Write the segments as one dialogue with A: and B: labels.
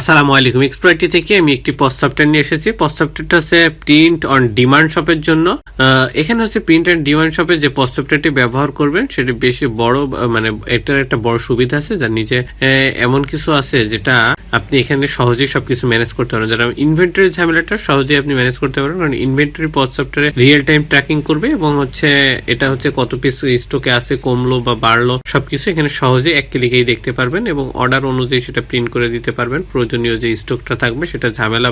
A: আসসালামু আলাইকুম। এক্সপ্রাইটি থেকে আমি একটি সফটওয়্যার নিয়ে এসেছি। সফটওয়্যারটা হচ্ছে প্রিন্ট অন ডিমান্ড শপের জন্য। এখানে হচ্ছে প্রিন্ট অ্যান্ড ডিমান্ড শপে যে সফটওয়্যারটি ব্যবহার করবেন, সেটি বেশি বড় মানে এটার একটা বড় সুবিধা আছে যার নিচে এমন কিছু আছে যেটা আপনি এখানে সহজেই সবকিছু ম্যানেজ করতে পারেন যারা ইনভেন্টরি ঝামেলাটা সহজেই আপনি ম্যানেজ করতে পারেন কারণ ইনভেন্টরি সফটওয়্যারে রিয়েল টাইম ট্র্যাকিং করবে এবং হচ্ছে এটা হচ্ছে কত পিস স্টকে আছে, কমলো বা বাড়লো, সবকিছু এখানে সহজে এক ক্লিকেই দেখতে পারবেন এবং অর্ডার অনুযায়ী সেটা প্রিন্ট করে দিতে পারবেন। প্রয়োজনীয় যে স্টকটা থাকবে, সেটা ঝামেলা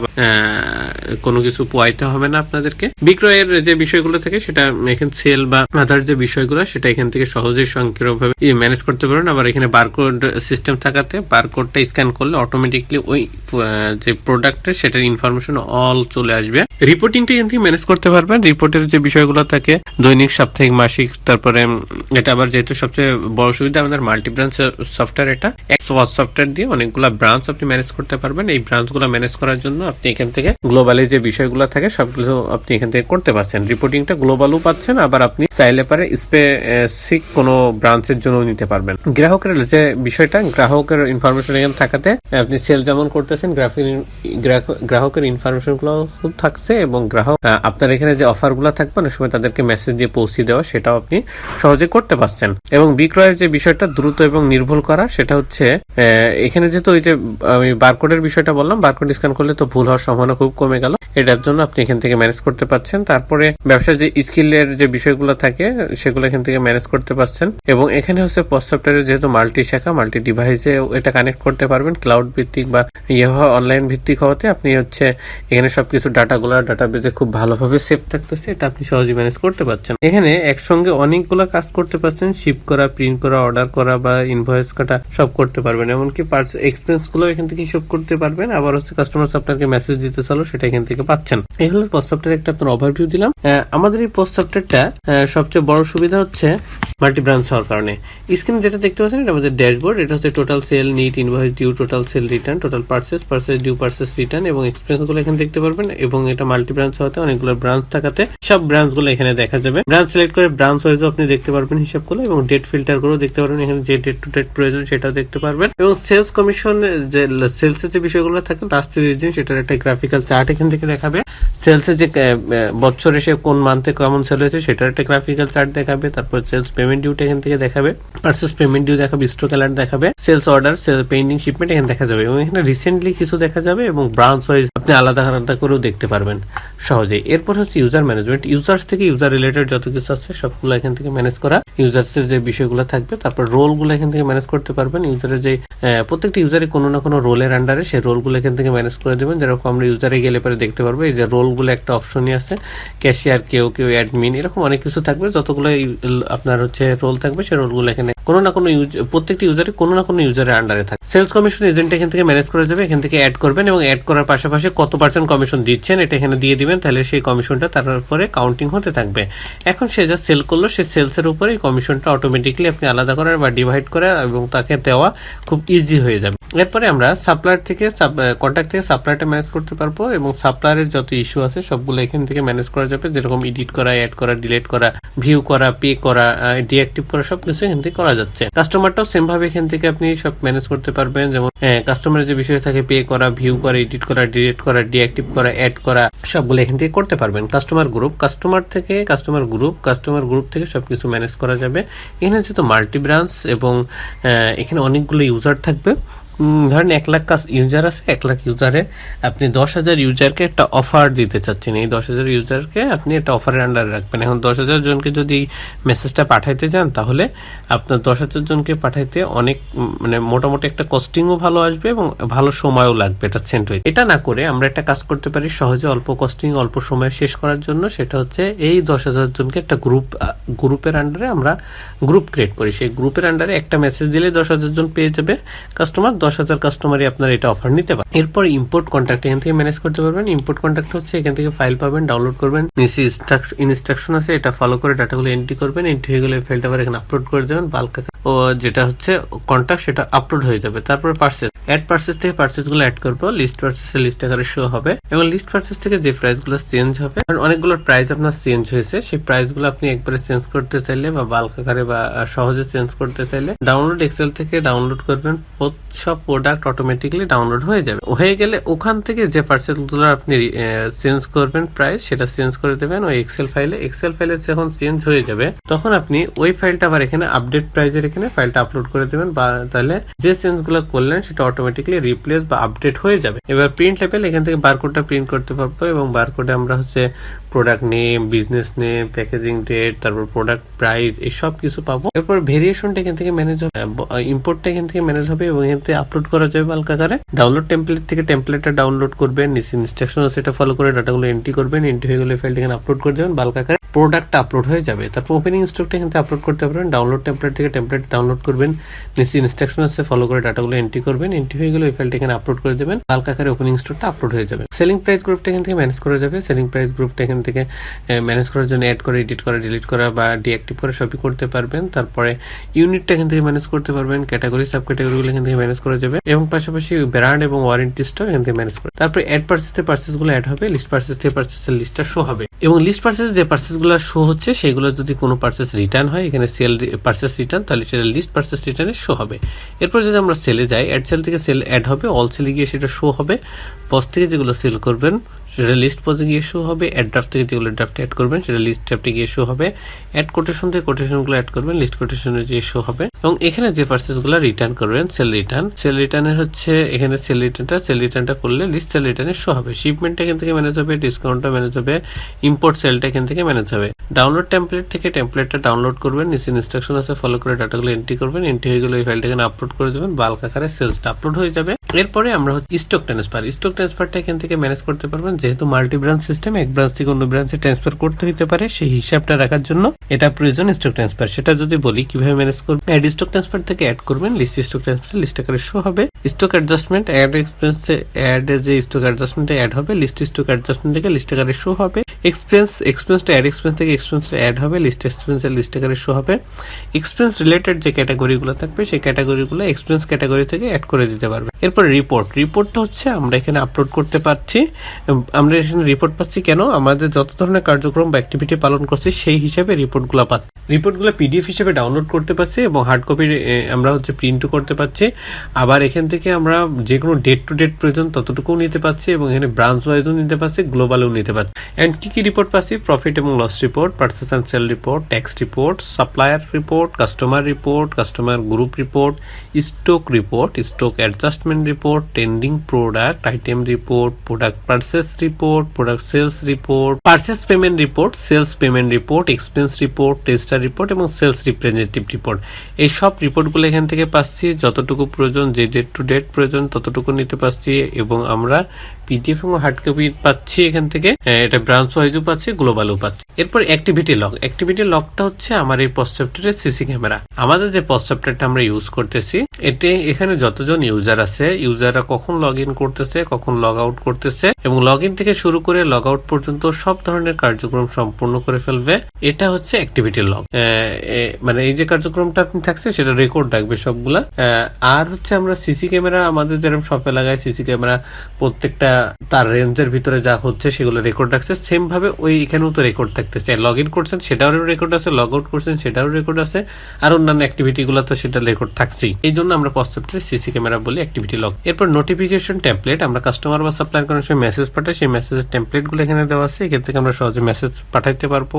A: কোনো কিছু পোয়াইতে হবে না আপনাদেরকে। বিক্রয়ের যে বিষয়গুলো থাকে, সেটা এখানে সেল বা আদার যে বিষয়গুলো, সেটা এখান থেকে সহজেই সংকীর্ণভাবে ম্যানেজ করতে পারবেন। আবার এখানে বারকোড সিস্টেম থাকাতে বারকোডটা স্ক্যান করলে অটোমেটিকলি ওই যে প্রোডাক্টের সেটার ইনফরমেশন অল চলে আসবে। রিপোর্টিংটা এখান থেকে ম্যানেজ করতে পারবেন। রিপোর্টের যে বিষয়গুলো থাকে, দৈনিক, সাপ্তাহিক, মাসিক, তারপরে এটা আবার যেহেতু সবচেয়ে বড় সুবিধা, আমাদের মাল্টি ব্রাঞ্চ সফটওয়্যার এটা সফটওয়্যার দিয়ে অনেকগুলো ব্রাঞ্চ আপনি ম্যানেজ করতে পারবেন এই ব্রাঞ্চগুলো ম্যানেজ করার জন্য আপনি এখান থেকে গ্লোবালি যে বিষয়গুলো থাকে সবগুলো আপনি এখান থেকে করতে পারছেন। রিপোর্টিংটা গ্লোবালও পাচ্ছেন, আবার আপনি চাইলে পারে স্পেসিক কোনো ব্রাঞ্চের জন্য নিতে পারবেন। গ্রাহকের যে বিষয়টা, গ্রাহকের ইনফরমেশন এখানে থাকাতে আপনি সেল যেমন করতেছেন গ্রাফিক গ্রাহকের ইনফরমেশনগুলো থাকছে এবং গ্রাহক আপনার এখানে যে অফারগুলো থাকবে, অনেক সময় তাদেরকে মেসেজ দিয়ে পৌঁছে দেওয়া, সেটাও আপনি সহজে করতে পারছেন। এবং বিক্রয়ের যে বিষয়টা, দ্রুত এবং নির্ভুল করা, সেটা হচ্ছে এখানে যেহেতু ওই যে, আমি বারকোডের বিষয়টা বললাম বারকোড স্ক্যান করলে তো ভুল হওয়ার সম্ভাবনা খুব কমে গেল। এটার জন্য আপনি এখান থেকে ম্যানেজ করতে পারছেন। তারপরে ব্যবসার যে স্কিলের যে বিষয়গুলো থাকে, সেগুলো এখান থেকে ম্যানেজ করতে পারছেন। এবং এখানে হচ্ছে পোস্ট সফটওয়্যারের যেহেতু মাল্টি শাখা মাল্টি ডিভাইসে এটা কানেক্ট করতে পারবেন। ক্লাউড ভিত্তিক বা ইয়ে অনলাইন ভিত্তিক হওয়াতে আপনি হচ্ছে এখানে সবকিছু ডাটাগুলো ডাটাবেজে খুব ভালোভাবে সেভ থাকতেছে। এটা আপনি সহজে ম্যানেজ করতে পারছেন। এখানে একসঙ্গে অনেকগুলো কাজ করতে পারছেন। শিপ করা প্রিন্ট করা অর্ডার করা বা ইনভয়েস কাটা সব করতে পারবেন। এমনকি পার্টস এক্সপেন্সগুলো এখান থেকে হিসাব করতে পারবেন। আবার হচ্ছে কাস্টমার আপনাকে মেসেজ দিতে চালো সেটা এখান থেকে পাচ্ছেন। এই পোস্ট একটা আপনার ওভারভিউ দিলাম। আমাদের এই সফটওয়্যারটা সবচেয়ে বড় সুবিধা হচ্ছে মাল্টি ব্রাঞ্চ হওয়ার কারণে। স্ক্রিনে যেটা দেখতে পাচ্ছেন, এটা আমাদের ড্যাশবোর্ড এটা হচ্ছে total sale net invoice due total sale return total purchase purchase due purchase return এবং এক্সপেন্সগুলো এখানে দেখতে পারবেন এবং এটা মাল্টি ব্রাঞ্চ হওয়াতে অনেকগুলো ব্রাঞ্চ থাকাতে সব ব্রাঞ্চগুলো এখানে দেখা যাবে। ব্রাঞ্চ সিলেক্ট করে ব্রাঞ্চ ওয়াইজ আপনি দেখতে পারবেন হিসাবগুলো এবং ডেট ফিল্টার করেও দেখতে পারবেন এখানে যে ডেট টু ডেট প্রয়োজন সেটাও দেখতে পারবেন। এবং সেলস কমিশন যে সেলস এর যে বিষয়গুলো থাকে লাস্ট দিন সেটার একটা গ্রাফিক্যাল চার্ট এখান থেকে দেখাবে। সেলস যে বছরে সে কোন মান্থে কেমন সেল হয়েছে, সেটার একটা গ্রাফিক্যাল চার্ট দেখাবে, তারপর সেলস পেমেন্ট ডিউটা এখান থেকে দেখাবে পার্সেস পেমেন্ট ডিউ দেখাবে স্টক অ্যালার্ট দেখাবে সেলস অর্ডার পেন্ডিং শিপমেন্ট এখানে দেখা যাবে, এবং এখানে রিসেন্টলি কিছু দেখা যাবে, এবং ব্রাঞ্চ ওয়াইজ আপনি আলাদা আলাদা করেও দেখতে পারবেন সহজেই এরপর হচ্ছে ইউজার ম্যানেজমেন্ট ইউজার্স থেকে ইউজার রিলেটেড যত কিছু আছে, সবগুলো এখান থেকে ম্যানেজ করা ইউজার্স এর যে বিষয়গুলো থাকবে, তারপর রোলগুলো এখান থেকে ম্যানেজ করতে পারবেন ইউজারের যে প্রত্যেকটা ইউজারের কোনো না কোনো রোলের আন্ডারে সেই রোলগুলো এখান থেকে ম্যানেজ করে দেবেন। যেরকম আমরা ইউজারে গেলে পরে দেখতে পারব, এই যে রোলগুলো একটা অপশনই আছে। ক্যাশিয়ার কেউ কেউ অ্যাডমিন, এরকম অনেক কিছু থাকবে। যতগুলো আপনার হচ্ছে রোল থাকবে সেই রোলগুলো এখানে কোনো না কোনো ইউজ প্রত্যেকটি ইউজারে কোনো না কোনো ইউজারের আন্ডারে থাকে। সেলস কমিশন এজেন্ট এখান থেকে ম্যানেজ করা যাবে, এখান থেকে অ্যাড করবেন এবং অ্যাড করার পাশাপাশি কত পার্সেন্ট কমিশন দিচ্ছেন এটা এখানে দিয়ে দিবেন, তাহলে সেই কমিশনটা তারপরে কাউন্টিং হতে থাকবে। এখন সে যা সেল করল, সে সেলসের উপরে কমিশনটা অটোমেটিকলি আপনি আলাদা করার বা ডিভাইড করা এবং তাকে দেওয়া খুব ইজি হয়ে যাবে। এরপরে আমরা সাপ্লায়ার থেকে কন্ট্যাক্ট থেকে সাপ্লায়ারটা ম্যানেজ করতে পারব এবং সাপ্লায়ারের যত ইস্যু আছে সবগুলো এখান থেকে ম্যানেজ করা যাবে। যেরকম এডিট করা অ্যাড করা ডিলিট করা ভিউ করা পে করা ডিঅ্যাক্টিভ করা সব কিছু এখান থেকে করা যাচ্ছে। কাস্টমারটাও সেম ভাবে এখান থেকে আপনি সব ম্যানেজ করতে পারবেন। যেমন কাস্টমারের যে বিষয় থাকে পে করা ভিউ করা এডিট করা ডিলিট করা ডিঅ্যাক্টিভ করা অ্যাড করা, সবগুলো এখান থেকে করতে পারবেন। কাস্টমার গ্রুপ কাস্টমার থেকে কাস্টমার গ্রুপ কাস্টমার গ্রুপ থেকে সবকিছু ম্যানেজ করা যাবে। এখানে যেহেতু মাল্টি ব্রাঞ্চ এবং এখানে অনেকগুলো ইউজার থাকবে ধরেন এক লাখ ইউজার আছে, এক লাখ ইউজারে আপনি দশ হাজার ইউজারকে একটা অফার দিতে চাচ্ছেন। এই দশ হাজার ইউজারকে আপনি একটা অফারের আন্ডারে রাখবেন। এখন দশ হাজার জনকে যদি মেসেজটা পাঠাইতে চান তাহলে আপনার দশ হাজার জনকে পাঠাইতে অনেক মানে মোটামুটি একটা কস্টিংও ভালো আসবে এবং ভালো সময়ও লাগবে এটা সেন্ট হয়ে এটা না করে আমরা একটা কাজ করতে পারি সহজে অল্প কস্টিং অল্প সময়ে শেষ করার জন্য। সেটা হচ্ছে এই দশ হাজার জনকে একটা গ্রুপ গ্রুপের আন্ডারে আমরা গ্রুপ ক্রিয়েট করি। সেই গ্রুপের আন্ডারে একটা মেসেজ দিলে দশ হাজার জন পেয়ে যাবে। কাস্টমার দশ হাজার কাস্টমারই আপনার এটা অফার নিতে পারে এরপর ইম্পোর্ট কন্ট্যাক্ট এখান থেকে ম্যানেজ করতে পারবেন। ইম্পোর্ট কন্ট্যাক্ট হচ্ছে এখান থেকে ফাইল পাবেন ডাউনলোড করবেন। নিচে ইনস্ট্রাকশন আছে, এটা ফলো করে ডাটাগুলো এন্ট্রি করবেন। এন্ট্রি হয়ে গেলে ফাইলটা আবার এখানে আপলোড করে দেবেন বাল্ক ও যেটা হচ্ছে কন্ট্যাক্ট সেটা আপলোড হয়ে যাবে। তারপর পার্সেস অ্যাড পার্সেস থেকে পার্সেসগুলো অ্যাড করব। লিস্ট পার্সেস লিস্ট আকারে শো হবে। এবং লিস্ট পার্সেস থেকে যে প্রাইসগুলো চেঞ্জ হবে, কারণ অনেকগুলো প্রাইস আপনার চেঞ্জ হয়েছে, সেই প্রাইসগুলো আপনি একবারে চেঞ্জ করতে চাইলে বা বাল্ক আকারে বা সহজে চেঞ্জ করতে চাইলে ডাউনলোড এক্সেল থেকে ডাউনলোড করবেন। সব প্রোডাক্ট অটোমেটিক্যালি ডাউনলোড হয়ে যাবে। হয়ে গেলে ওখান থেকে যে পার্সেলগুলো আপনি চেঞ্জ করবেন প্রাইস সেটা চেঞ্জ করে দেবেন। ওই এক্সেল ফাইলে এক্সেল ফাইলে যখন চেঞ্জ হয়ে যাবে, তখন আপনি ওই ফাইলটা আবার এখানে আপডেট প্রাইজের এখানে ফাইলটা আপলোড করে দেবেন বা তাহলে যে চেঞ্জগুলো করলেন, সেটা অটোমেটিক্যালি রিপ্লেস বা আপডেট হয়ে যাবে। এবার প্রিন্ট লেভেল এখান থেকে বারকোডটা প্রিন্ট করতে পারব এবং বারকোডে আমরা হচ্ছে product name business name packaging date তারপর প্রোডাক্ট প্রাইস এসব কিছু পাবো। এরপর ভেরিয়েশনটা এখান থেকে ম্যানেজ হবে ইম্পোর্টটা এখান থেকে ম্যানেজ হবে এবং এখান থেকে আপলোড করা যাবে বাল্ক আকারে ডাউনলোড টেমপ্লেট থেকে টেমপ্লেটটা ডাউনলোড করবেন, নিচে ইনস্ট্রাকশন সেটা ফলো করে ডাটাগুলো এন্ট্রি করবেন এন্ট্রি হয়ে গেলে ফাইলটা এখানে আপলোড করে দেবেন বাল্ক আকারে প্রোডাক্ট আপলোড হয়ে যাবে। তারপর ওপেনিং স্টকটা এখানে আপলোড করতে পারবেন ডাউনলোড টেমপ্লেট থেকে টেমপ্লেট ডাউনলোড করবেন, নিচে ইনস্ট্রাকশন আছে ফলো করে ডাটাগুলো এন্ট্রি করবেন এন্ট্রি হয়ে গেলে ওই ফাইলটা এখানে আপলোড করে দেবেন বাল্ক আকারে ওপেনিং স্টকটা আপলোড হয়ে যাবে। সেলিং প্রাইস গ্রুপটা এখান থেকে ম্যানেজ করা যাবে। সেলিং প্রাইস গ্রুপটা এখান থেকে ম্যানেজ করার জন্য অ্যাড করে এডিট করা ডিলিট করা বা ডিঅ্যাক্টিভ করে সবই করতে পারবেন। তারপরে ইউনিটটা এখান থেকে ম্যানেজ করতে পারবেন। ক্যাটাগরি সাব ক্যাটাগরিগুলো এখান থেকে ম্যানেজ করা যাবে। এবং পাশাপাশি ব্র্যান্ড এবং ওয়ারেন্টিসটাও এখান থেকে ম্যানেজ করে তারপরে অ্যাড পার্সেস থেকে পার্সেসগুলো অ্যাড হবে। লিস্ট পার্সেস থেকে পার্সেসের লিস্টটা শো হবে। এবং লিস্ট পার্সেস যে পার্সেসগুলো শো হচ্ছে, সেগুলো যদি কোনো পার্সেস রিটার্ন হয়, এখানে সেল পার্সেস রিটার্ন তাহলে সেটা লিস্ট পার্সেস রিটার্নে শো হবে। এরপর যদি আমরা সেলে যাই অ্যাড সেল থেকে সেল অ্যাড হবে অল সেলে গিয়ে সেটা শো হবে। পজ থেকে যেগুলো সেল করবেন। সেটা লিস্ট পজে গিয়ে শো হবে অ্যাড ড্রাফট থেকে যেগুলো ড্রাফট অ্যাড করবেন, সেটা লিস্ট ড্রাফটে গিয়ে শো হবে। অ্যাড কোটেশন থেকে কোটেশনগুলো অ্যাড করবেন লিস্ট কোটেশনে গিয়ে শো হবে। এবং এখানে যে পার্সেসগুলো রিটার্ন করবেন সেল রিটার্ন সেল রিটার্নের হচ্ছে এখানে সেল রিটার্নটা সেল রিটার্নটা করলে লিস্ট সেল রিটার্নে শো হবে। শিপমেন্টটা এখান থেকে ম্যানেজ হবে ডিসকাউন্টটা ম্যানেজ হবে ইম্পোর্ট সেলটা এখান থেকে ম্যানেজ হবে। ডাউনলোড টেমপ্লেট থেকে টেমপ্লেটটা ডাউনলোড করবেন, নিচে ইনস্ট্রাকশন আছে ফলো করে ডাটাগুলো এন্ট্রি করবেন এন্ট্রি হয়ে গেলে ওই ফাইলটা এখানে আপলোড করে দেবেন বাল্ক আকারে সেলসটা আপলোড হয়ে যাবে। এরপরে আমরা স্টক ট্রান্সফার স্টক ট্রান্সফারটা এখান থেকে ম্যানেজ করতে পারবেন যেহেতু মাল্টি ব্রাঞ্চ সিস্টেম এক ব্রাঞ্চ থেকে অন্য ব্রাঞ্চে ট্রান্সফার করতে হতে পারে, সেই হিসাবটা রাখার জন্য এটা প্রয়োজন স্টক ট্রান্সফার সেটা যদি বলি, কীভাবে ম্যানেজ করবেন? অ্যাড স্টক ট্রান্সফার থেকে অ্যাড করবেন লিস্ট স্টক ট্রান্সফার লিস্ট আকারে শো হবে। Stock adjustment add expense add যে স্টক অ্যাডজাস্টমেন্ট অ্যাড হবে লিস্ট স্টক অ্যাডজাস্টমেন্ট থেকে লিস্ট আকারে শো হবে। এক্সপেন্স এক্সপেন্সটা অ্যাড এক্সপেন্স থেকে এক্সপেন্সটা অ্যাড হবে লিস্ট এক্সপেন্সের লিস্ট আকারে শো হবে। এক্সপেন্স রিলেটেড যে ক্যাটাগরিগুলো থাকবে, সেই ক্যাটাগরিগুলো এক্সপেন্স ক্যাটাগরি থেকে অ্যাড করে দিতে পারবে। এরপর রিপোর্ট রিপোর্টটা হচ্ছে আমরা এখানে আপলোড করতে পারছি আমরা এখানে রিপোর্ট পাচ্ছি কেন? আমাদের যত ধরনের কার্যক্রম বা অ্যাক্টিভিটি পালন করছি, সেই হিসাবে রিপোর্টগুলো পাচ্ছি। রিপোর্টগুলো পিডিএফ হিসেবে ডাউনলোড করতে পারছি এবং হার্ড কপি আমরা হচ্ছে প্রিন্টও করতে পারছি। আবার এখান থেকে আমরা যে কোনো ডেট টু ডেট প্রয়োজন ততটুকুও নিতে পারছি এবং এখানে ব্রাঞ্চ ওয়াইজও নিতে পারছি গ্লোবালও নিতে পারছি। এন্ড কি কি রিপোর্ট পাচ্ছি? প্রফিট এবং loss report purchase and sale report tax report supplier report customer report customer group report stock report stock adjustment report trending product item report product purchase report product sales report purchase payment report sales payment report expense report tester report এবং sales representative report এই সব রিপোর্টগুলো এখান থেকে পাচ্ছি। যতটুকু প্রয়োজন, যে ডেট টু ডেট প্রয়োজন, ততটুকু নিতে পারছি এবং আমরা পিডিএফ এবং হার্ড কপি পাচ্ছি এখান থেকে। এটা ব্রাঞ্চ ওয়াইজও পাচ্ছি গ্লোবালও পাচ্ছি। এরপর অ্যাক্টিভিটি লগ অ্যাক্টিভিটি লগটা হচ্ছে আমার এই পশ্চাপ্টারের সিসি ক্যামেরা আমাদের যে পশ্চাপ্টারটা আমরা ইউজ করতেছি, এতে এখানে যতজন ইউজার আছে ইউজাররা কখন লগ ইন করতেছে, কখন লগ আউট করতেছে এবং লগ ইন থেকে শুরু করে লগ আউট পর্যন্ত সব ধরনের কার্যক্রম সম্পূর্ণ করে ফেলবে। এটা হচ্ছে অ্যাক্টিভিটি লগ মানে এই যে কার্যক্রমটা আপনি থাকছে সেটা রেকর্ড রাখবে সবগুলা। আর হচ্ছে আমরা সিসি ক্যামেরা আমাদের যেরকম শপে লাগায় সিসি ক্যামেরা প্রত্যেকটা তার রেঞ্জের ভিতরে যা হচ্ছে সেগুলো রেকর্ড রাখছে। সেম ভাবে ওই এখানেও তো রেকর্ড থাকতেছে। লগ ইন করছেন সেটাও রেকর্ড আছে লগ আউট করছেন সেটাও রেকর্ড আছে, আর অন্যান্য অ্যাক্টিভিটি গুলো তো সেটা রেকর্ড থাকছেই। এই জন্য আমরা পশ্চাৎে সিসি ক্যামেরা বলি অ্যাক্টিভিটি লগ এরপর নোটিফিকেশন টেমপ্লেট আমরা কাস্টমার বা সাপ্লাই করার সময় মেসেজ পাঠাই সেই মেসেজের টেমপ্লেটগুলো এখানে দেওয়া আছে। এখান থেকে আমরা সহজে মেসেজ পাঠাইতে পারব।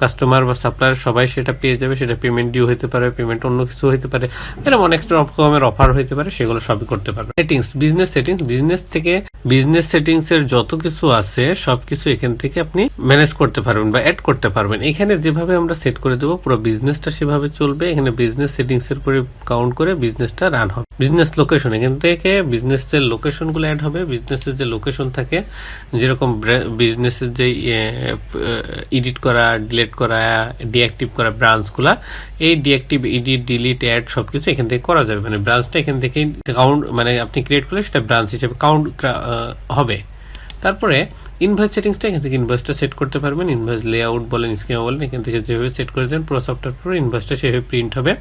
A: কাস্টমার বা সাপ্লায়ার সবাই সেটা পেয়ে যাবে। সেটা পেমেন্ট ডিউ হতে পারে পেমেন্ট অন্য কিছু হতে পারে। এরকম অনেক রকমের অফার হতে পারে, সেগুলো সবই করতে পারবে। সেটিংস বিজনেস সেটিংস বিজনেস থেকে বিজনেস সেটিংস এর যত কিছু আছে, সবকিছু এখান থেকে আপনি ম্যানেজ করতে পারবেন বা অ্যাড করতে পারবেন। এখানে যেভাবে আমরা সেট করে দেবো, পুরো বিজনেসটা সেভাবে চলবে। এখানে বিজনেস সেটিংস এর পরে কাউন্ট করে বিজনেসটা রান হবে। বিজনেস লোকেশন এখান থেকে বিজনেস এর লোকেশনগুলো অ্যাড হবে বিজনেসের যে লোকেশন থাকে, যেরকম বিজনেসের যে এডিট করা ডিলিট করা ডিঅ্যাক্টিভ করা ব্রাঞ্চগুলা, এই ডিঅ্যাক্টিভ এডিট ডিলিট অ্যাড সবকিছু এখান থেকে করা যাবে। মানে ব্রাঞ্চটা এখান থেকে কাউন্ট মানে আপনি ক্রিয়েট করলে সেটা ব্রাঞ্চ হিসেবে কাউন্ট হবে। তারপরে ইনভয়েস সেটিংসটা এখান থেকে ইনভয়েসটা সেট করতে পারবেন। ইনভয়েস লেআউট বলেন স্কিমা বলেন, এখান থেকে যেভাবে সেট করে দেন, পুরো সফটওয়্যার পুরো ইনভয়েসটা সেভাবে প্রিন্ট হবে।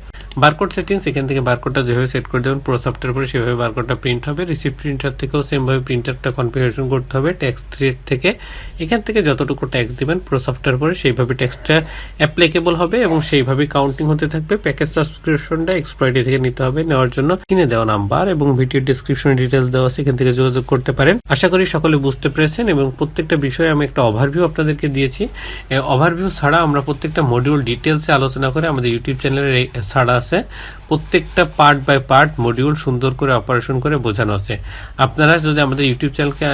A: বারকোড সেটিংস এখান থেকে বারকোডটা যেভাবে সেট করে দেবেন, প্রো সফটওয়্যার পরে সেভাবে বারকোডটা প্রিন্ট হবে রিসিপ্ট প্রিন্টার থেকেও সেমভাবে প্রিন্টারটা কনফিগারেশন করতে হবে ট্যাক্স থ্রেড থেকে। এখান থেকে যতটুকু ট্যাক্স দিবেন, প্রো সফটওয়্যার পরে সেইভাবে ট্যাক্সটা অ্যাপ্লিকেবল হবে এবং সেইভাবে কাউন্টিং হতে থাকবে। প্যাকেজ সাবস্ক্রিপশনটা এক্সপায়ারি থেকে নিতে হবে, নেওয়ার জন্য কিনে দেওয়া নাম্বার এবং ভিডিও ডিসক্রিপশনে ডিটেলস দেওয়া এখান থেকে যোগাযোগ করতে পারেন। আশা করি সকলে বুঝতে পেরেছেন এবং প্রত্যেকটা বিষয়ে আমি একটা ওভারভিউ আপনাদেরকে দিয়েছি। ওভারভিউ ছাড়া আমরা প্রত্যেকটা মডিউল ডিটেলসে আলোচনা করে আমাদের ইউটিউব চ্যানেলের ছাড়া আছে। প্রত্যেকটা পার্ট বাই পার্ট মডিউল সুন্দর করে অপারেশন করে বোঝানো আছে। আপনারা যদি আমাদের ইউটিউব চ্যানেলকে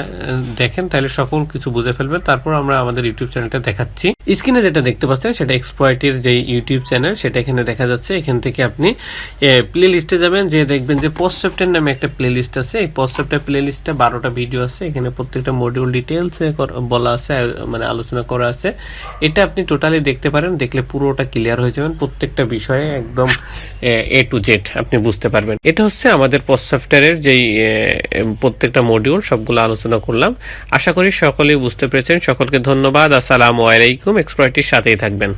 A: দেখেন, তাহলে সকল কিছু বুঝে ফেলবেন। তারপর আমরা আমাদের ইউটিউব চ্যানেলটা দেখাচ্ছি। স্ক্রিনে যেটা দেখতে পাচ্ছেন, সেটা এক্সপ্লয়েটের যে ইউটিউব চ্যানেল সেটা এখানে দেখা যাচ্ছে। এখান থেকে আপনি প্লে লিস্টে যাবেন যে দেখবেন যে পোস্টসেপ্টের নামে একটা প্লে লিস্ট আছে। এই পোস্টসেপ্টের প্লে লিস্টে বারোটা ভিডিও আছে। এখানে প্রত্যেকটা মডিউল ডিটেলস বলা আছে মানে আলোচনা করা আছে। এটা আপনি টোটালি দেখতে পারেন। দেখলে পুরোটা ক্লিয়ার হয়ে যাবেন। প্রত্যেকটা বিষয়ে একদম এ টু জেড আপনি বুঝতে পারবেন। এটা হচ্ছে আমাদের পোস্ট সফটওয়্যারের যেই প্রত্যেকটা মডিউল সবগুলো আলোচনা করলাম। আশা করি সকলেই বুঝতে পেরেছেন। সকলকে ধন্যবাদ। আসসালামু আলাইকুম। এক্সপ্লয়টির সাথেই থাকবেন।